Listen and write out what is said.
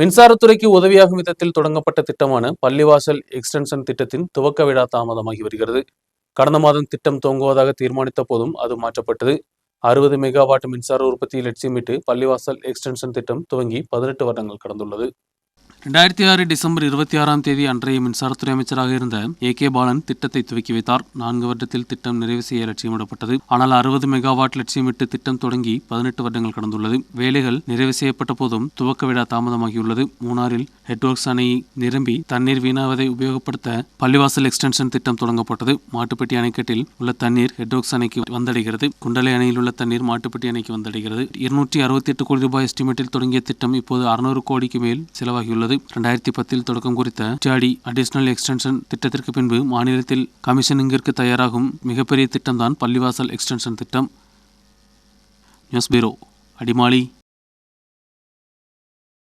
மின்சாரத்துறைக்கு உதவியாகும் விதத்தில் தொடங்கப்பட்ட திட்டமான பள்ளிவாசல் எக்ஸ்டென்ஷன் திட்டத்தின் துவக்க விழா தாமதமாகி வருகிறது. கடந்த மாதம் திட்டம் துவங்குவதாக தீர்மானித்த போதும் அது மாற்றப்பட்டது. அறுபது மெகாவாட் மின்சார உற்பத்தியை லட்சியமிட்டு பள்ளிவாசல் எக்ஸ்டென்ஷன் திட்டம் துவங்கி பதினெட்டு வருடங்கள் கடந்துள்ளது. ரெண்டாயிரத்தி ஆறு டிசம்பர் இருபத்தி ஆறாம் தேதி அன்றைய மின்சாரத்துறை அமைச்சராக இருந்த ஏ கே பாலன் திட்டத்தை துவக்கி வைத்தார். நான்கு வருடத்தில் திட்டம் நிறைவு செய்ய லட்சியமிடப்பட்டது ஆனால் அறுபது மெகாவாட் லட்சியமிட்டு திட்டம் தொடங்கி பதினெட்டு வருடங்கள் கடந்துள்ளது. வேலைகள் நிறைவு செய்யப்பட்ட போதும் துவக்க விழா தாமதமாகியுள்ளது. மூணாறில் ஹெட்வொர்க்ஸ் அணையை நிரம்பி தண்ணீர் வீணாவதை உபயோகப்படுத்த பள்ளிவாசல் எக்ஸ்டென்ஷன் திட்டம் தொடங்கப்பட்டது. மாட்டுப்பட்டி அணைக்கட்டில் உள்ள தண்ணீர் ஹெட்வொர்க்ஸ் அணைக்கு வந்தடைகிறது. குண்டலை அணையில் உள்ள தண்ணீர் மாட்டுப்பட்டி அணைக்கு வந்தடைகிறது. இருநூற்றி அறுபத்தி எட்டு கோடி ரூபாய் எஸ்டிமேட்டில் தொடங்கிய திட்டம் இப்போது அறுநூறு கோடிக்கு மேல் செலவாகியுள்ளது. ரெண்டாயிரத்தி பத்தில் தொடக்கம் குறித்த ஜாடி அடிஷனல் எக்ஸ்டென்ஷன் திட்டத்திற்கு பின்பு மாநிலத்தில் கமிஷனிங்கிற்கு தயாராகும் மிகப்பெரிய திட்டம்தான் பள்ளிவாசல் எக்ஸ்டென்ஷன் திட்டம். News bureau Adimali.